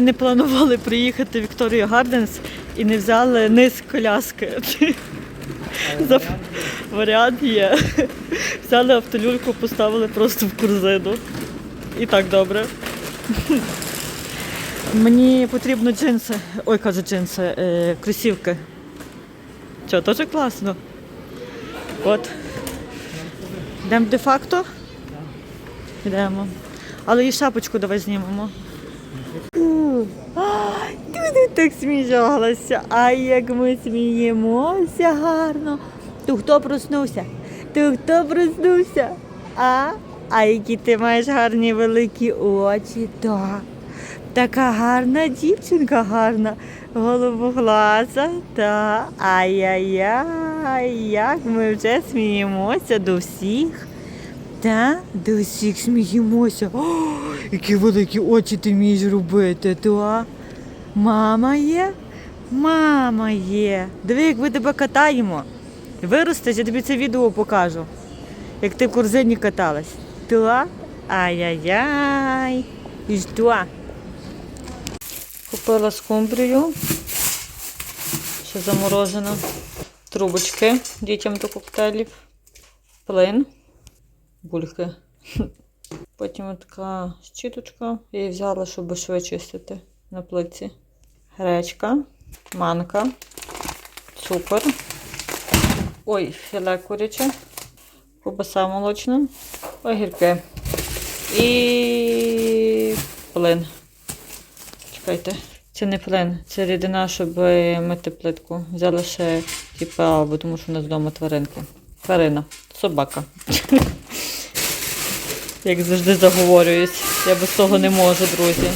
Ми не планували приїхати в Вікторію Гарденс і не взяли низ коляски. За- Варіант є. Взяли автолюльку, поставили просто в корзину. І так добре. Мені потрібно джинси. Ой, кажу джинси, е, кросівки. Що, теж класно? От. Йдемо де-факто? Йдемо. Але і шапочку давай знімемо. Ти так сміялася. А як ми сміємося гарно. То хто проснувся? То хто проснувся? А? А які ти маєш гарні великі очі, так. Така гарна дівчинка гарна, голубоглаза, та ай-яй-яй, як ми вже сміємося до всіх. Та, до всіх сміємося. О, які великі очі ти вмієш робити, та? Мама є? Мама є. Диви, як ми тебе катаємо. Виростеш, я тобі це відео покажу. Як ти в корзині каталась. Та? Ай-яй-яй. І що? Купила скумбрію. Ще заморожена. Трубочки дітям до коктейлів. Плин. Бульки. Потім така щіточка. Я її взяла, щоб швидше чистити на плиці. Гречка, манка, цукор. Ой, філе куряче, кубаса молочна, огірки. І плин. Чекайте, це не плин, це рідина, щоб мити плитку. Взяла ще типа, бо тому що у нас вдома тваринки. Тварина, собака. Як завжди заговорююсь. Я без того не можу, друзі.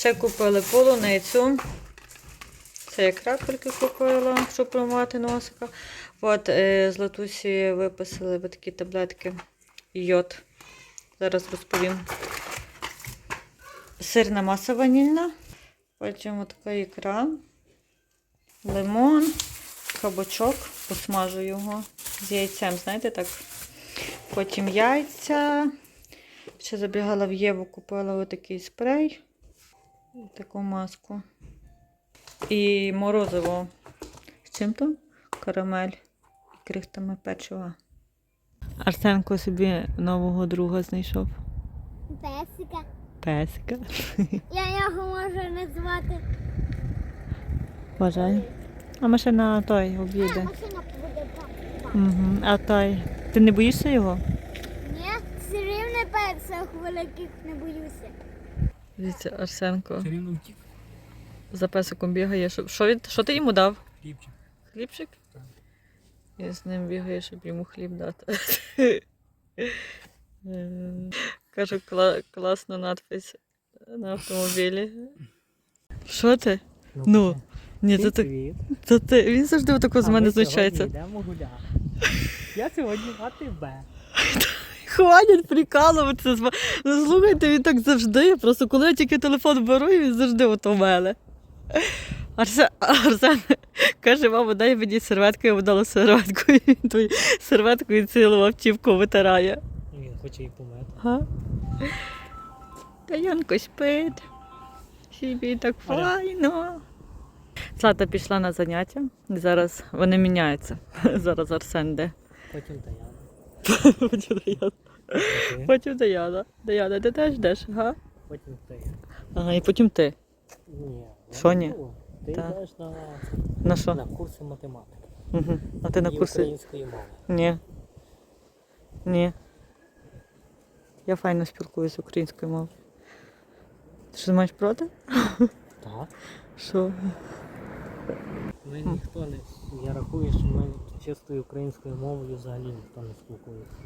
Ще купили полуницю. Це я крапельки купила, щоб промивати носика. От е, з Латусі виписали ви такі таблетки йод. Зараз розповім. Сирна маса ванільна. Потім така ікра, лимон, кабачок, посмажу його з яйцем, знаєте так. Потім яйця. Ще забігала в Єву, купила отакий спрей. Таку маску. І морозиво. З чим то? Карамель і крихтами печива. Арсенко собі нового друга знайшов. Песика. Песика. Я його можу назвати. Бажаю. А машина той об'їде. Угу. А той. Ти не боїшся його? Ні, все рівно персах великих не боюся. Дивіться, Арсенко рівно втік. за песиком бігає. Що, що, він- що ти йому дав? Хлібчик. Хлібчик? Я з ним бігаю, щоб йому хліб дати. Кажу, кла- класна надпись на автомобілі. Що ти? Ну, ні, то ти, то ти. Він завжди отако з мене гуляти. Я сьогодні на тебе. Хвалять прикалуватися. Ну слухайте, він так завжди. Просто коли я тільки телефон беру, він завжди ото мене. Арсен, Арсен каже, мама, дай мені серветку, я дала серветку, і він твою серветкою цілу автівку витирає. Він хоче і. Ага. Та Янко спить. Собі так файно. Злата пішла на заняття. Зараз вони міняються. Зараз Арсен де. Потім Даяна. Потім Даяна. Потім Даяна. Даяна, ти теж йдеш, ага? Потім ти. Ага, і потім ти. Ні. Що ні? Ти Та. йдеш на, На що? на курси математики. Угу. А ти на і курси? української мови. Ні. Ні. Я файно спілкуюся українською мовою. Ти що маєш проти? Так. Що? Ми ніхто не. Я рахую, що ми чистою українською мовою взагалі ніхто не спілкується.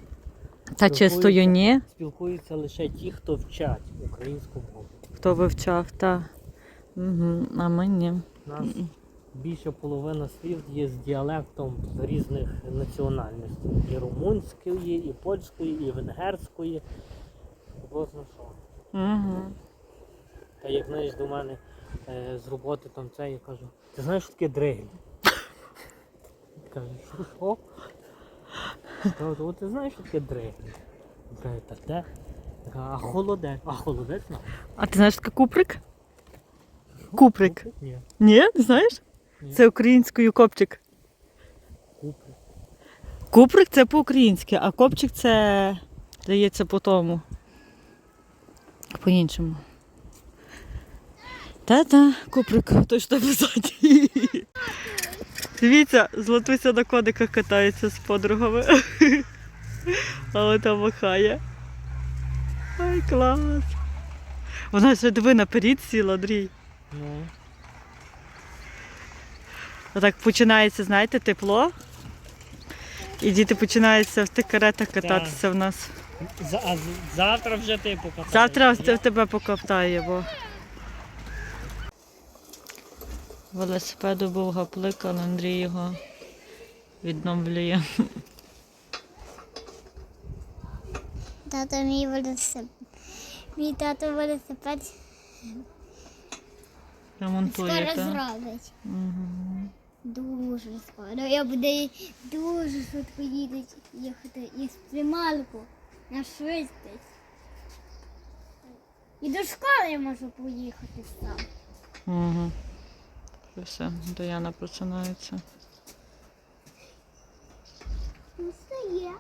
Та чистою ні. Спілкуються лише ті, хто вчать українську мову. Хто вивчав, та. Угу. А ми ні. У нас більше половина слів є з діалектом різних національностей. І румунської, і польської, і венгерської. Бозна що. Угу. Та як знаєш до мене е, з роботи там це, я кажу, ти знаєш, що таке дригель? Каже, що що? Кажу, ти знаєш, що таке дригель? Каже, та де? А холодець? А холодець знаю. А ти знаєш, що таке куприк? Куприк. Ні, Ні, не знаєш? Ні. Це українською копчик. куприк. Куприк це по-українськи, а копчик це, здається, по тому. По-іншому. Та-та, куприк, точно писати. Дивіться, Златуся на кодиках катається з подругами. Але там махає. Ай, клас. Вона ще диви наперед сіла, Андрій. Ну, Отак починається, знаєте, тепло. І діти починаються в тих каретах кататися в нас. за, а з- завтра вже ти покатаєш. Завтра в тебе покоптає, бо. Велосипеду був гаплик, але Андрій його відновлює. Тато мій велосипед. Мій тато велосипед Ремонтує. скоро зробить. Мгм. Дуже скоро. Я буду дуже швидко їдати, їхати із прималку на швидкість. І до школи я можу поїхати сам. Угу. І все, Даяна просинається. Встає.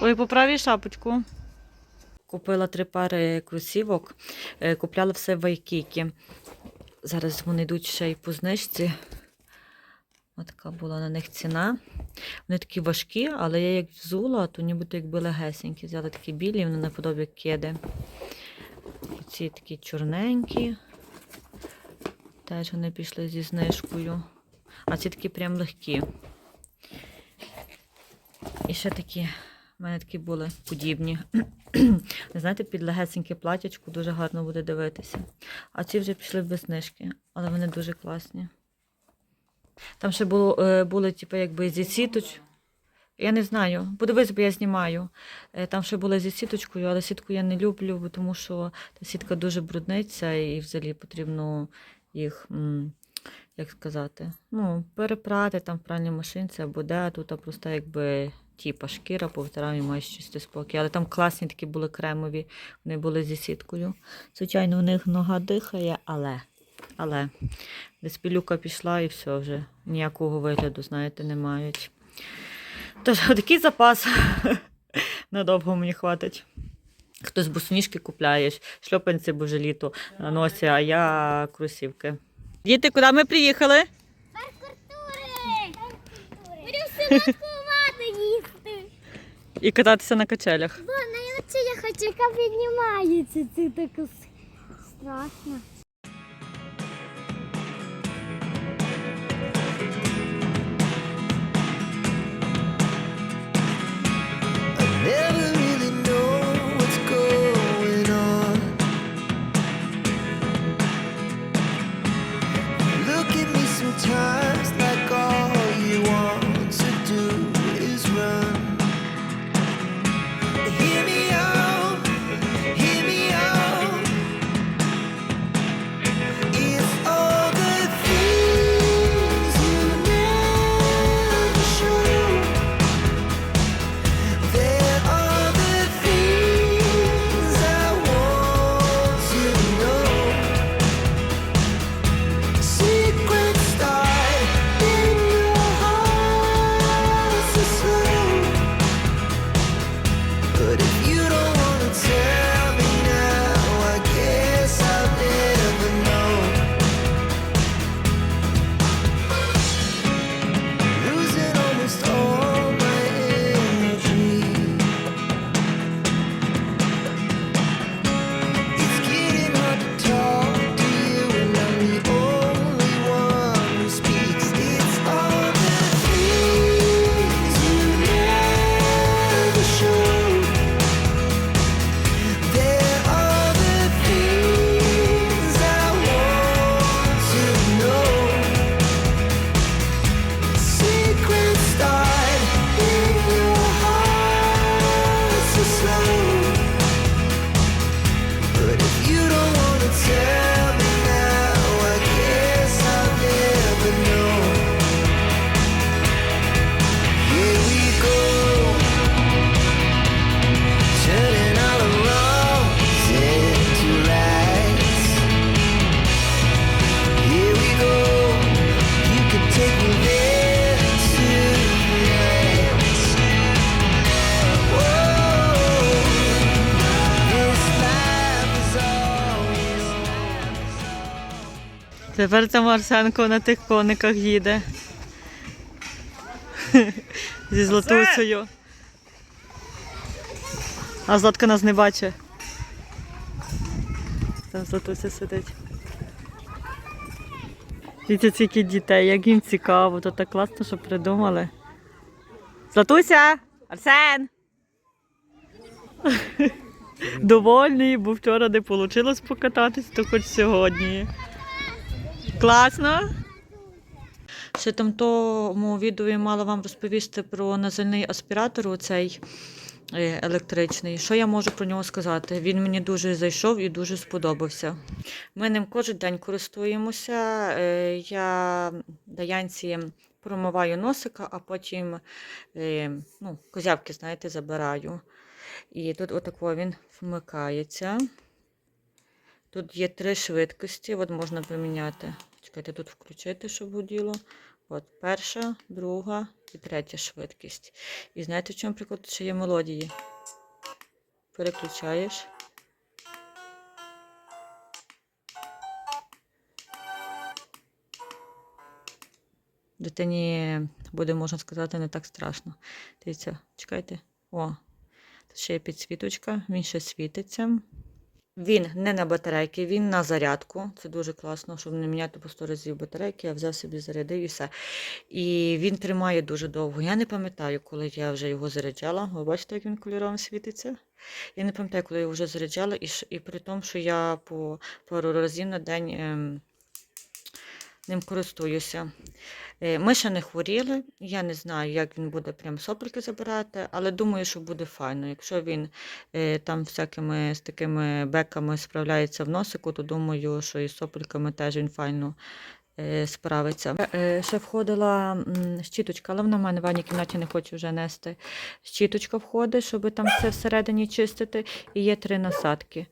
Ой, поправій шапочку. Купила три пари кросівок. Е, Купляла все в Вайкікі. Зараз вони йдуть ще й по знижці. Ось така була на них ціна. Вони такі важкі, але я як взула, то нібито якби легесенькі. Взяла такі білі, вони наподобі кеди. Ці такі чорненькі. Теж вони пішли зі знижкою. А ці такі прям легкі. І ще такі, в мене такі були подібні. Знаєте, під легесеньке платячку дуже гарно буде дивитися. А ці вже пішли без знижки, але вони дуже класні. Там ще було, е, були, типу, якби зі сіточ. Я не знаю. Подивись, бо я знімаю. Е, Там ще були зі сіточкою, але сітку я не люблю, тому що та сітка дуже брудниться і взагалі потрібно їх, як сказати, ну, перепрати там в пральній машинці або де, тут а просто якби типа шкіра, повтирав і маєш чистий спокій. Але там класні такі були кремові, вони були зі сіткою. Звичайно, у них нога дихає, але, але десь пілюка пішла і все вже ніякого вигляду, знаєте, не мають. Тож, такий запас надовго мені хватить. Хтось босоніжки купляє, шльопанці боже літо носі, а я кросівки. Діти, куди ми приїхали? Паркуртури! Будемо святкувати їсти. І кататися на качелях. Бо на я хочу, яка піднімається. Це так страшно. Тепер це Марсенко на тих кониках їде. Зі Златусею. А Златка нас не бачить. Там Златуся сидить. Дивіться, скільки дітей, як їм цікаво, то так класно, що придумали. Златуся! Арсен! Довольний, бо вчора не вийшло покататись, то хоч сьогодні. Класно. Ще там тому відео я мала вам розповісти про назильний аспіратор, оцей е, електричний. Що я можу про нього сказати? Він мені дуже зайшов і дуже сподобався. Ми ним кожен день користуємося. Е, Я даянці промиваю носика, а потім е, ну, козявки, знаєте, забираю. І тут отако він вмикається. Тут є три швидкості, от можна поміняти. Чекайте, тут включити, щоб гуділо. От перша, друга і третя швидкість. І знаєте, в чому приклад? Ще є мелодії. Переключаєш. Дитині буде, можна сказати, не так страшно. Дивіться, чекайте. О, тут ще є підсвіточка, він ще світиться. Він не на батарейки, він на зарядку. Це дуже класно, щоб не міняти по 100 разів батарейки. Я взяв собі зарядив і все. І він тримає дуже довго. Я не пам'ятаю, коли я вже його заряджала. Ви бачите, як він кольоровим світиться? Я не пам'ятаю, коли я вже заряджала, і, і при тому, що я по пару разів на день ем, ним користуюся. Е, Ми ще не хворіли. Я не знаю, як він буде прям сопельки забирати, але думаю, що буде файно. Якщо він е, там всякими з такими беками справляється в носику, то думаю, що і з сопельками теж він файно е, справиться. Ще входила щіточка, але вона в мене в ванній кімнаті не хочу вже нести. Щіточка входить, щоб там все всередині чистити. І є три насадки.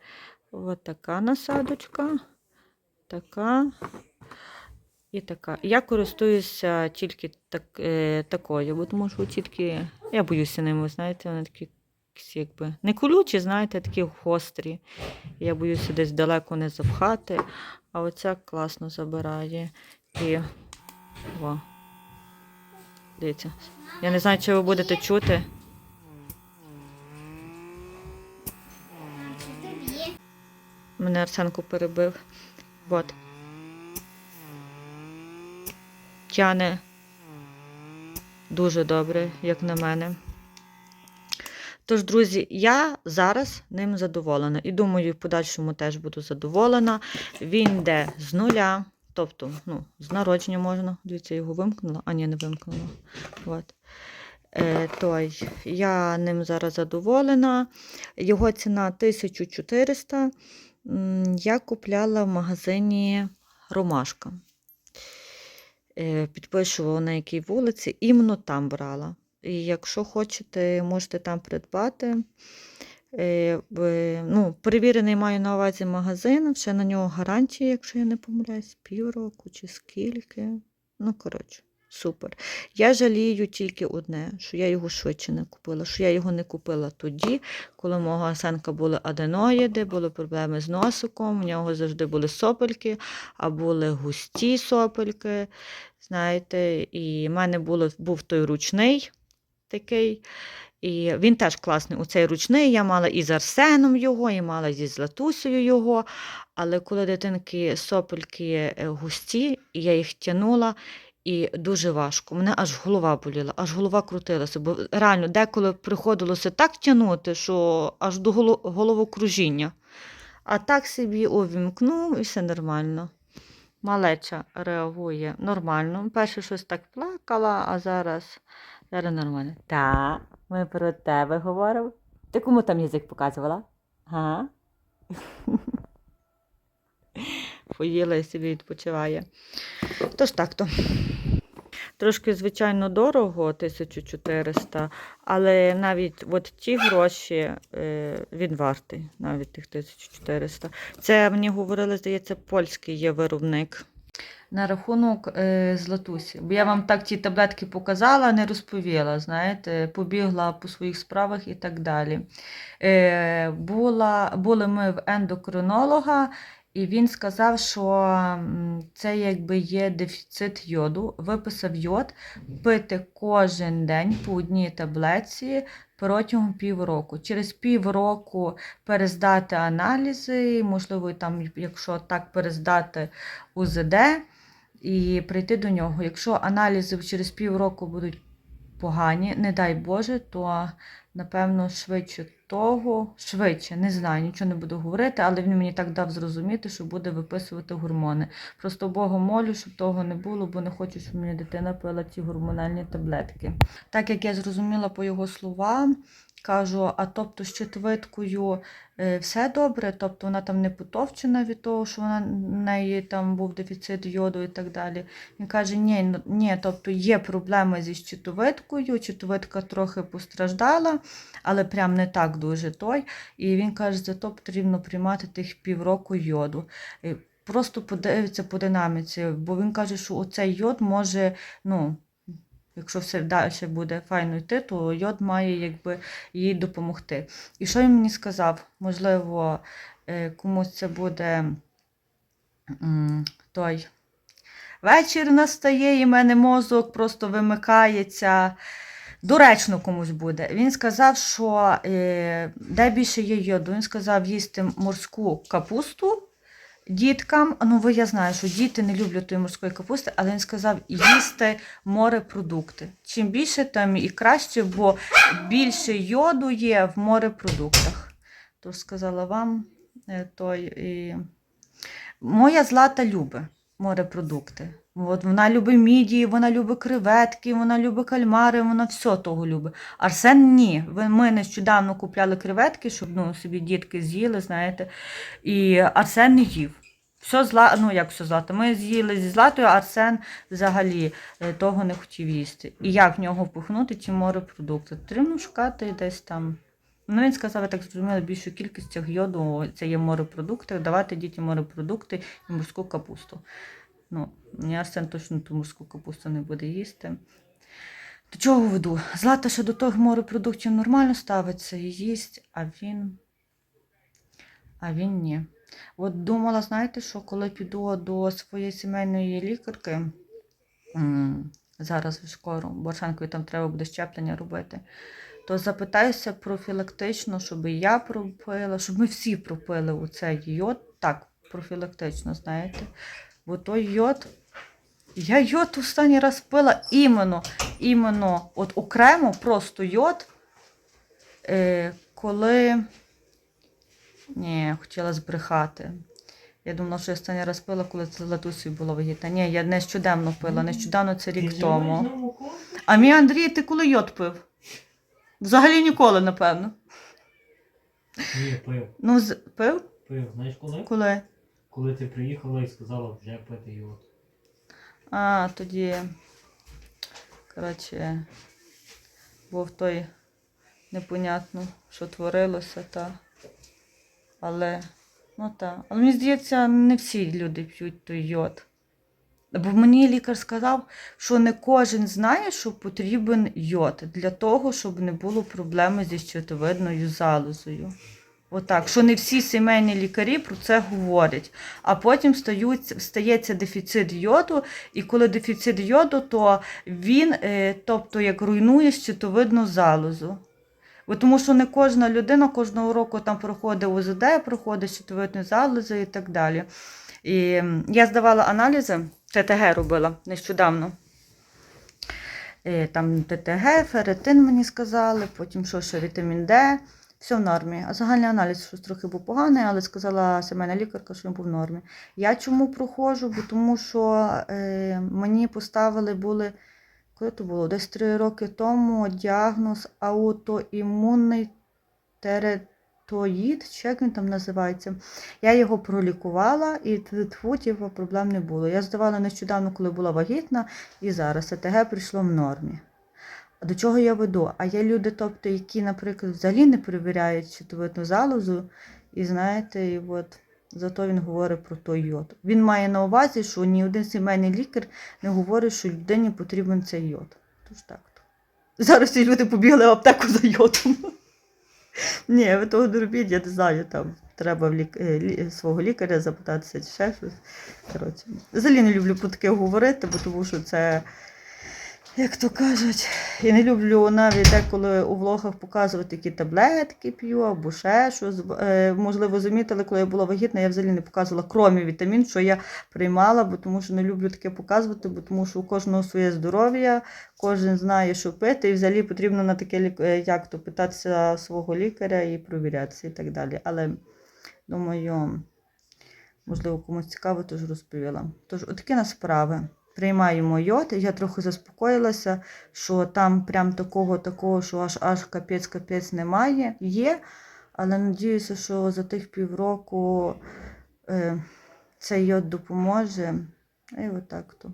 Ось така насадочка, така і така. Я користуюся тільки так, е, такою, бо тому що тільки я боюся ними, знаєте, вони такі якби не колючі, знаєте, такі гострі. Я боюся десь далеко не запхати, а оця класно забирає. І о. Дивіться. Я не знаю, чи ви будете чути. Мене Арсенко перебив. От. Тяне дуже добре, як на мене. Тож, друзі, я зараз ним задоволена. І думаю, в подальшому теж буду задоволена. Він йде з нуля, тобто, ну, з народження можна. Дивіться, його вимкнула, а ні, не вимкнула. От. Е, той, я ним зараз задоволена. Його ціна 1400. Я купляла в магазині Ромашка. Е, Підпишу на якій вулиці, іменно там брала. І якщо хочете, можете там придбати. Е, Ну, перевірений маю на увазі магазин, ще на нього гарантія, якщо я не помиляюсь, півроку чи скільки. Ну, коротше, супер. Я жалію тільки одне, що я його швидше не купила, що я його не купила тоді, коли у мого Арсенка були аденоїди, були проблеми з носиком, у нього завжди були сопельки, а були густі сопельки. Знаєте, і в мене було, був той ручний такий. І він теж класний. Оцей ручний я мала і з Арсеном його, і мала зі Златусею його. Але коли дитинки сопельки е, густі, і я їх тянула, і дуже важко. Мене аж голова боліла, аж голова крутилася. Бо реально деколи приходилося так тягнути, що аж до головокружіння. А так собі увімкнув і все нормально. Малеча реагує нормально. Перше щось так плакала, а зараз, зараз нормально. Так, ми про тебе говоримо. Ти кому там язик показувала? Га? Поїла і собі відпочиває. Тож так то. Трошки, звичайно, дорого, 1400, але навіть от ті гроші е, він вартий, навіть тих 1400. Це мені говорили, здається, польський є виробник. На рахунок е, Златусі. Бо я вам так ті таблетки показала, не розповіла, знаєте, побігла по своїх справах і так далі. Е, була, були ми в ендокринолога, І він сказав, що це якби є дефіцит йоду. Виписав йод пити кожен день по одній таблетці протягом півроку. Через півроку перездати аналізи, можливо, там, якщо так перездати УЗД і прийти до нього. Якщо аналізи через півроку будуть погані, не дай Боже, то напевно швидше того, швидше, не знаю, нічого не буду говорити, але він мені так дав зрозуміти, що буде виписувати гормони. Просто Бога молю, щоб того не було, бо не хочу, щоб мені дитина пила ці гормональні таблетки. Так як я зрозуміла по його словам, кажу, а тобто з щитовидкою е, все добре, тобто вона там не потовчена від того, що вона в неї там був дефіцит йоду і так далі. Він каже, ні, ну, ні, тобто є проблеми зі щитовидкою, щитовидка трохи постраждала, але прям не так дуже той. І він каже, зато потрібно приймати тих півроку йоду. Просто подивиться по динаміці, бо він каже, що оцей йод може, ну, якщо все далі буде файно йти, то йод має якби їй допомогти. І що він мені сказав? Можливо, е, комусь це буде той вечір настає, і в мене мозок просто вимикається. Доречно комусь буде. Він сказав, що е, де більше є йоду. Він сказав їсти морську капусту діткам. Ну, я знаю, що діти не люблять тої морської капусти, але він сказав їсти морепродукти. Чим більше, тим і краще, бо більше йоду є в морепродуктах. Тож сказала вам е, той. І... Моя злата любить морепродукти. От вона любить мідії, вона любить креветки, вона любить кальмари, вона все того любить. Арсен ні. Ми нещодавно купляли креветки, щоб ну, собі дітки з'їли, знаєте. І Арсен не їв. Все зла, ну як все злато. Ми з'їли зі златою, а Арсен взагалі е, того не хотів їсти. І як в нього впихнути ці морепродукти? Потрібно шукати десь там. Ну, він сказав, я так зрозуміла, більшу кількість цих йоду, це є морепродукти, давати дітям морепродукти і морську капусту. Ну, мені Арсен точно ту морську капусту не буде їсти. До чого веду? Злата ще до тих морепродуктів нормально ставиться і їсть, а він. А він ні. От думала, знаєте, що коли піду до своєї сімейної лікарки, зараз вже скоро, Боршанкові там треба буде щеплення робити, то запитаюся профілактично, щоб я пропила, щоб ми всі пропили у цей йод. Так, профілактично, знаєте. Бо той йод. Я йод останній раз пила іменно, іменно от окремо, просто йод, е, коли. Ні, хотіла збрехати. Я думала, що я останній раз пила, коли це Латусі було вагітна. Ні, я нещодавно пила, нещодавно це рік тому. А мій Андрій, ти коли йод пив? Взагалі ніколи, напевно. Ні, пив. Ну, з... пив? Пив. Знаєш коли? Коли? Коли ти приїхала і сказала вже йод. А, тоді, коротше, був той непонятно, що творилося, та. Але, ну так. Але мені здається, не всі люди п'ють той йод. Бо мені лікар сказав, що не кожен знає, що потрібен йод для того, щоб не було проблеми зі щитовидною залозою. Отак, що не всі сімейні лікарі про це говорять. А потім стають, стається дефіцит йоду, і коли дефіцит йоду, то він, е, тобто, як руйнує щитовидну залозу. Бо тому що не кожна людина кожного року там проходить УЗД, проходить щитовидну залозу і так далі. І я здавала аналізи, ТТГ робила нещодавно. Е, Там ТТГ, ферритин мені сказали, потім що ще вітамін Д. Все в нормі. А загальний аналіз щось трохи був поганий, але сказала сімейна лікарка, що він був в нормі. Я чому проходжу? Бо тому що е, мені поставили були, коли то було? Десь три роки тому діагноз аутоімунний теретоїд, чи як він там називається. Я його пролікувала і тьфу, типу, проблем не було. Я здавала нещодавно, коли була вагітна, і зараз АТГ прийшло в нормі. А до чого я веду? А є люди, тобто, які, наприклад, взагалі не перевіряють щитовидну залозу, і знаєте, і от зато він говорить про той йод. Він має на увазі, що ні один сімейний лікар не говорить, що людині потрібен цей йод. Тож так. Зараз ці люди побігли в аптеку за йодом. Ні, ви того не робіть, я не знаю, там треба в лік... е, свого лікаря запитатися чи ще щось. Коротше, взагалі не люблю про таке говорити, бо тому що це, як то кажуть, я не люблю навіть деколи у влогах показувати, які таблетки п'ю або ще щось. Е, можливо, замітили, коли я була вагітна, я взагалі не показувала кромі вітамін, що я приймала, бо тому що не люблю таке показувати, бо тому що у кожного своє здоров'я, кожен знає, що пити, і взагалі потрібно на таке е, як то питатися свого лікаря і провірятися і так далі. Але думаю, можливо, комусь цікаво, тож розповіла. Тож, отакі на справи. Приймаємо йод, я трохи заспокоїлася, що там прям такого, такого, що аж аж капець-капець немає. Є, але надіюся, що за тих півроку е, цей йод допоможе. І отак то.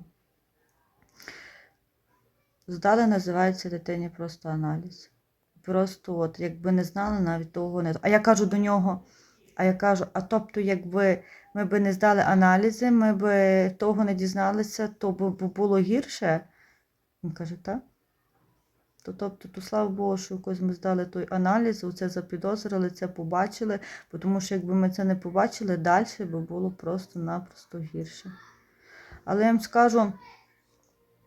Здали називається дитині просто аналіз. Просто от, якби не знали, навіть того не. А я кажу до нього, а я кажу, а тобто, якби ми би не здали аналізи, ми би того не дізналися, то б було гірше. Він каже, так. То, тобто, то слава Богу, що якось ми здали той аналіз, оце запідозрили, це побачили, тому що якби ми це не побачили, далі би було просто-напросто гірше. Але я вам скажу,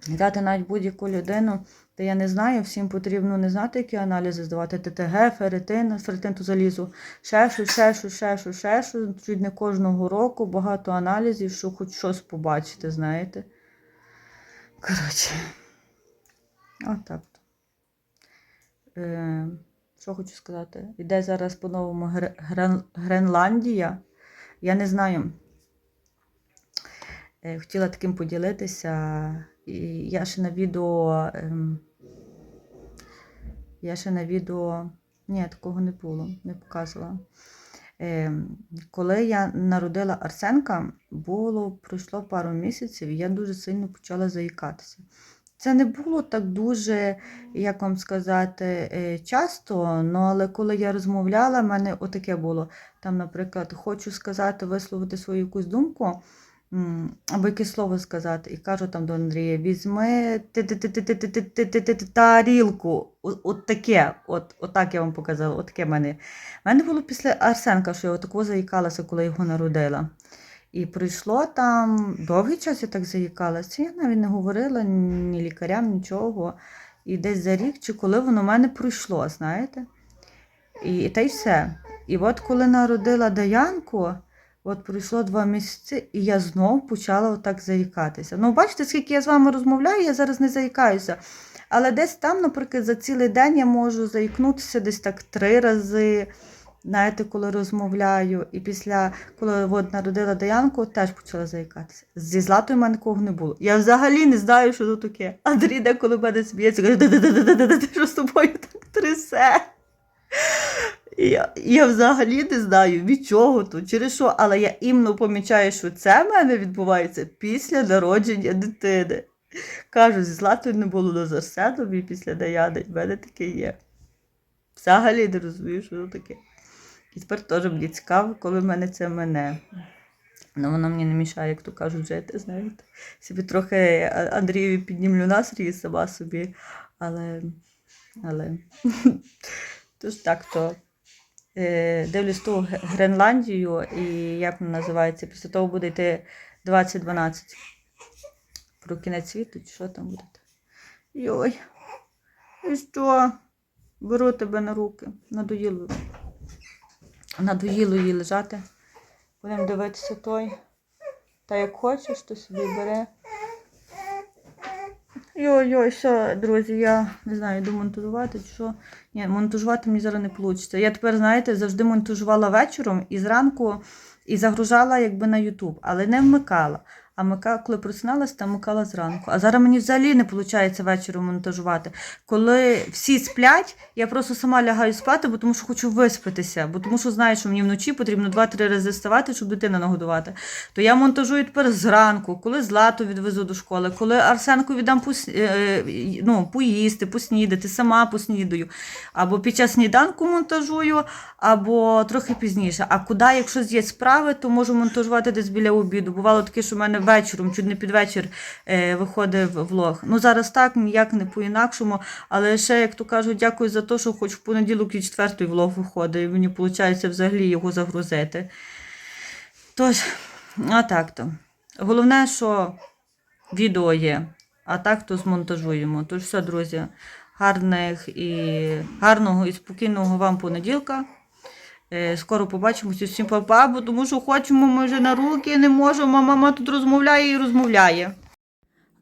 взяти навіть будь-яку людину, де я не знаю, всім потрібно не знати, які аналізи здавати, ТТГ, ферритин, ферритин то залізу, ще щось, ще щось, чуть не кожного року, багато аналізів, що хоч щось побачити, знаєте. Коротше, отак. то. Е, що хочу сказати? Іде зараз по-новому Грен- Гренландія. Я не знаю. Е, Хотіла таким поділитися. Я ще на відео. ем, Я ще на відео. Ні, такого не було, не показувала. Ем, Коли я народила Арсенка, було, пройшло пару місяців, і я дуже сильно почала заїкатися. Це не було так дуже, як вам сказати, е, часто, ну, але коли я розмовляла, в мене отаке було. Там, наприклад, хочу сказати, висловити свою якусь думку, або якесь слово сказати. І кажу там до Андрія: візьми тарілку. От таке, от отак я вам показала, от таке в мене. У мене було після Арсенка, що я отаку заїкалася, коли його народила. І пройшло там довгий час, я так заїкалася. Я навіть не говорила ні лікарям, нічого. І десь за рік чи коли воно в мене пройшло, знаєте? І та й все. І от коли народила Даянку, от пройшло два місяці, і я знов почала отак заїкатися. Ну, бачите, скільки я з вами розмовляю, я зараз не заїкаюся. Але десь там, наприклад, за цілий день я можу заїкнутися десь так три рази. Знаєте, коли розмовляю, і після, коли от народила Даянку, теж почала заїкатися. Зі златою в мене такого не було. Я взагалі не знаю, що це таке. Андрій деколи мене сміється, каже, «Да-да-да-да-да-да, ти що з тобою так трясе? Я, я взагалі не знаю, від чого то, через що, але я іменно помічаю, що це в мене відбувається після народження дитини. Кажу, зі Златою не було до Арсеном і після Даяни. В мене таке є. Взагалі не розумію, що це таке. І тепер теж мені цікаво, коли в мене це мене. Ну, воно мені не мішає, як то кажуть, жити, знаєте. Собі трохи А- Андрієві піднімлю настрій сама собі, але. але... Тож так то. Е, дивлюсь ту Гренландію і як вона називається. Після того буде йти 2012. Про кінець світу, чи що там буде? Йой. І що? Беру тебе на руки. Надоїло. Надоїло їй лежати. Будемо дивитися той. Та як хочеш, то собі бери. Йой-йой, що, друзі, я не знаю, йду монтажувати чи що. Ні, монтажувати мені зараз не вийде. Я тепер, знаєте, завжди монтажувала вечором і зранку і загружала якби на YouTube, але не вмикала. А вмика, коли просиналась, там вмикала зранку. А зараз мені взагалі не виходить вечором монтажувати. Коли всі сплять, я просто сама лягаю спати, бо тому що хочу виспатися, бо тому що знаю, що мені вночі потрібно 2-3 рази вставати, щоб дитину нагодувати. То я монтажую тепер зранку, коли злату відвезу до школи, коли Арсенку віддам пос... е, ну, поїсти, поснідати, сама поснідаю. Або під час сніданку монтажую, або трохи пізніше. А куди, якщо є справи, то можу монтажувати десь біля обіду. Бувало таке, що в мене вечором, чуть не під вечір е, виходив влог. Ну зараз так, ніяк не по-інакшому, але ще, як то кажуть, дякую за те, що хоч в понеділок і четвертий влог виходить, і мені виходить взагалі його загрузити. Тож, а так то. Головне, що відео є, а так то змонтажуємо. Тож все, друзі, гарних і гарного і спокійного вам понеділка. Е, Скоро побачимося всім папа, бо тому що хочемо, ми вже на руки не можемо. Мама тут розмовляє і розмовляє.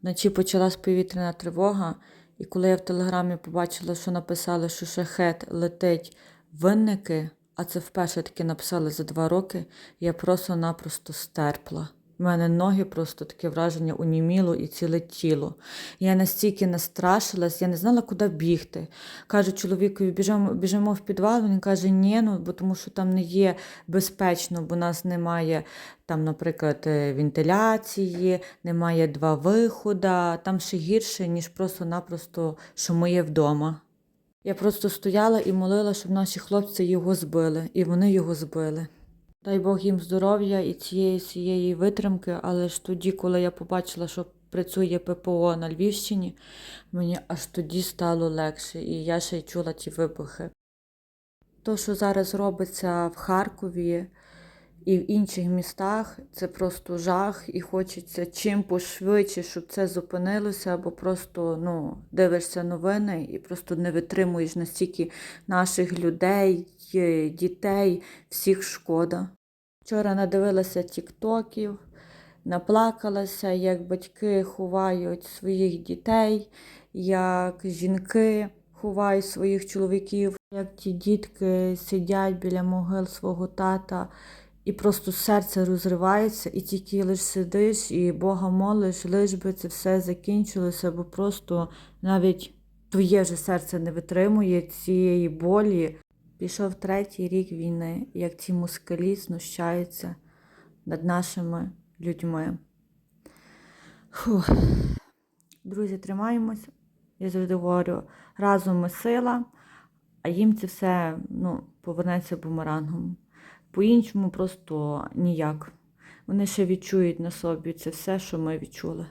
Вночі почалась повітряна тривога, і коли я в телеграмі побачила, що написали, що шахет летить винники, а це вперше таки написали за два роки, я просто-напросто стерпла. У мене ноги просто таке враження уніміло і ціле тіло. Я настільки настрашилась, я не знала, куди бігти. Кажу чоловікові, біжимо, біжимо в підвал. Він каже, ні, ну, бо тому що там не є безпечно, бо у нас немає там, наприклад, е, вентиляції, немає два виходи, там ще гірше, ніж просто-напросто, що ми є вдома. Я просто стояла і молила, щоб наші хлопці його збили, і вони його збили. Дай Бог їм здоров'я і цієї цієї витримки, але ж тоді, коли я побачила, що працює ППО на Львівщині, мені аж тоді стало легше, і я ще й чула ті вибухи. То, що зараз робиться в Харкові і в інших містах, це просто жах, і хочеться чим пошвидше, щоб це зупинилося, бо просто ну, дивишся новини і просто не витримуєш настільки наших людей, дітей, всіх шкода. Вчора надивилася тіктоків, наплакалася, як батьки ховають своїх дітей, як жінки ховають своїх чоловіків, як ті дітки сидять біля могил свого тата, і просто серце розривається, і тільки лиш сидиш і Бога молиш, лиш би це все закінчилося, бо просто навіть твоє же серце не витримує цієї болі. Пішов третій рік війни, як ці москалі знущаються над нашими людьми. Фух. Друзі, тримаємось. Я завжди говорю, разом ми сила, а їм це все ну, повернеться бумерангом. По-іншому просто ніяк. Вони ще відчують на собі це все, що ми відчули.